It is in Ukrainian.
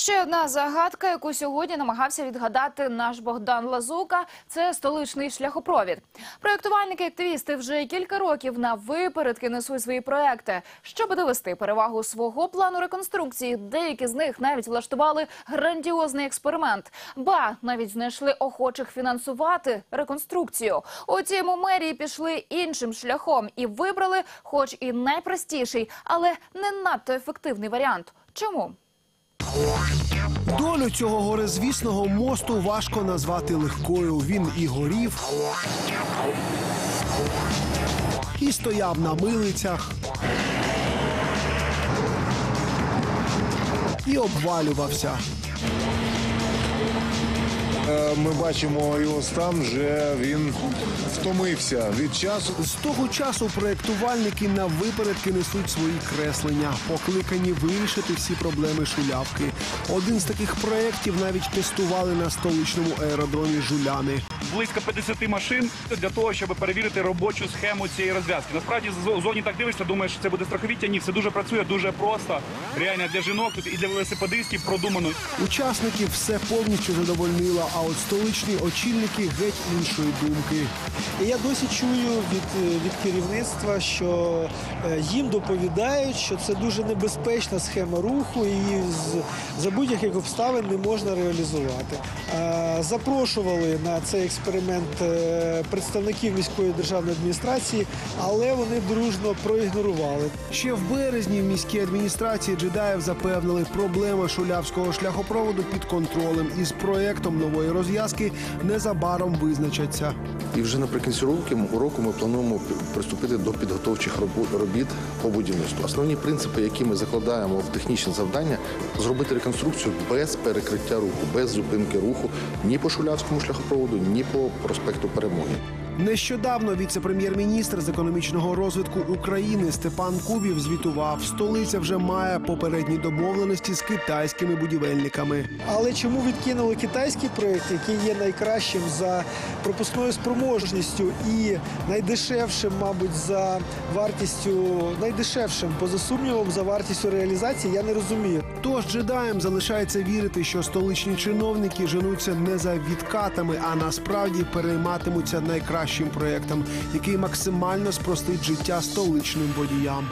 Ще одна загадка, яку сьогодні намагався відгадати наш Богдан Лазука, це столичний шляхопровід. Проєктувальники активісти вже кілька років на випередки несуть свої проекти. Щоб довести перевагу свого плану реконструкції, деякі з них навіть влаштували грандіозний експеримент. Ба навіть знайшли охочих фінансувати реконструкцію. Утім, у мерії пішли іншим шляхом і вибрали, хоч і найпростіший, але не надто ефективний варіант. Чому? Долю цього горизвісного мосту важко назвати легкою. Він і горів, і стояв на милицях, і обвалювався. Е, Ми бачимо його стан, вже він втомився від часу. З того часу проєктувальники на випередки несуть свої креслення, покликані вирішити всі проблеми шулявки. Один з таких проєктів навіть тестували на столичному аеродромі Жуляни. близько 50 машин для того, щоб перевірити робочу схему цієї розв'язки. Насправді з- в зоні так дивишся, думаєш, це буде страховіття. Ні, все дуже працює, дуже просто. Реально для жінок тут і для велосипедистів продумано. Учасників все повністю задовольнило, а от столичні очільники геть іншої думки. І я досі чую від, е, від керівництва, що е, їм доповідають, що це дуже небезпечна схема руху, і за будь-яких обставин не можна реалізувати. Е, Запрошували на цей експеримент представників міської державної адміністрації, але вони дружно проігнорували. Ще в березні в міській адміністрації джедаїв запевнили, проблема шулявського шляхопроводу під контролем і з проектом нової розв'язки незабаром визначаться. І вже наприкінці року, ми плануємо приступити до підготовчих робіт по будівництву. Основні принципи, які ми закладаємо в технічне завдання, зробити реконструкцію без перекриття руху, без зупинки руху ні по Шулявському шляхопроводу, ні по проспекту Перемоги. Нещодавно віце-прем'єр-міністр з економічного розвитку України Степан Кубів звітував, столиця вже має попередні домовленості з китайськими будівельниками. Але чому відкинули китайський проєкт, який є найкращим за пропускною спроможністю і найдешевшим, мабуть, за вартістю, найдешевшим, поза сумнівом, за вартістю реалізації, я не розумію. Тож джедаям залишається вірити, що столичні чиновники женуться не за відкатами, а насправді перейматимуться найкращим проєктом, який максимально спростить життя столичним водіям.